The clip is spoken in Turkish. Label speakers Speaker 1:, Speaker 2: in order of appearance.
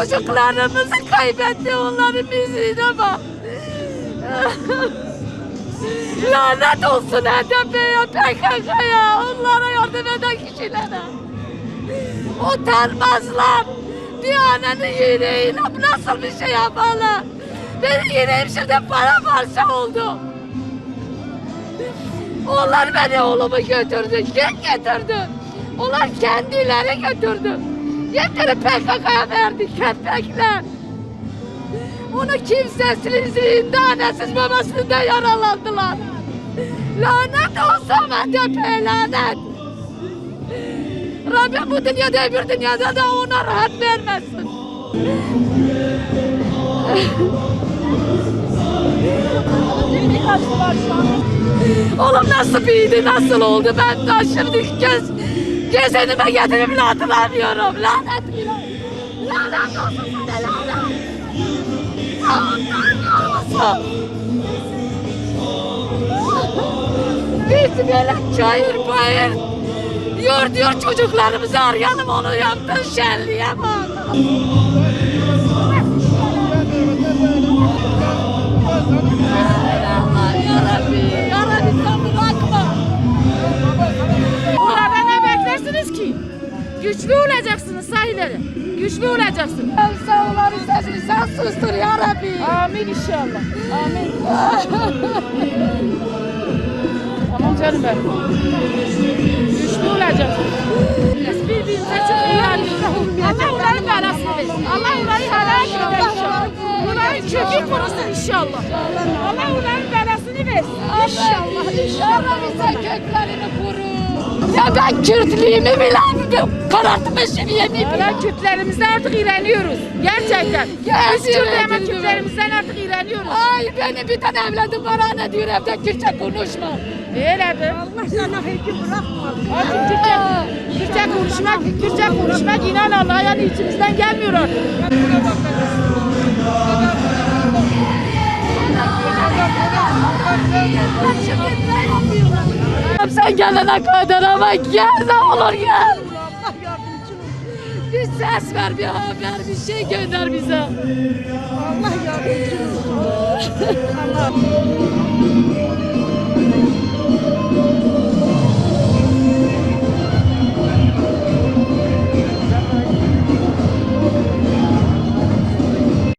Speaker 1: Çocuklarımızı kaybetti onların yüzüne bak. Lanet olsun HDP'ye, PKK'ya, onlara yardım eden kişilere. Utanmazlar. Bir annenin yüreğine nasıl bir şey yaparlar? Benim yüreğim şimdi para parça oldu. Onlar beni oğlumu götürdü. Kim götürdü? Onlar kendileri götürdü. Yeter PKK'ya verdi köpekler. Onu kimsesiz, annesiz babasını da yaralandılar. Lanet olsun HDP'ye lanet. Rabbim bu dünyada öbür dünyada da ona rahat vermesin. Oğlum nasıl büyüdü, nasıl oldu? Ben şimdi göz, önüme getirip bile hatırlamıyorum. Lanet bile. Lanet olsun sana lanet. Allah'ım olsun. Biz böyle çayır bayır Yor diyor çocuklarımızı arayalım onu yaptın şenliğe bak.
Speaker 2: Sahileri. Güçlü olacaksınız.
Speaker 1: Ben sağ olanı sesini sen sustur yarabbi.
Speaker 2: Amin inşallah. Amin. tamam canım ben. Güçlü olacaksınız. Biz birbirimize çok iyi anlıyoruz. Allah onların belasını versin. Allah onları helal eder inşallah. Onların kökü kurusun inşallah. Allah onların belasını versin. İnşallah. İnşallah.
Speaker 1: Sen köklerini koru. Ya ben Kürtlüğümü bile karartmışım yemin
Speaker 2: Hala Kürtlerimizden artık iğreniyoruz. Gerçekten. Biz
Speaker 1: Gerçekten
Speaker 2: Kürt ama
Speaker 1: diyorum.
Speaker 2: Kürtlerimizden artık iğreniyoruz.
Speaker 1: Ay benim bir tane evladım var anne diyor evde Kürtçe konuşma.
Speaker 2: Öyledir.
Speaker 3: Allah sana hüküm bırakmaz.
Speaker 2: Artık Kürtçe, Kürtçe konuşmak, Kürtçe konuşmak inan Allah'a yani içimizden gelmiyor artık.
Speaker 1: Gelene kadar ama gel ne olur gel. Bir ses ver bir haber bir şey gönder bize.
Speaker 3: Allah yardımcın olsun. Allah.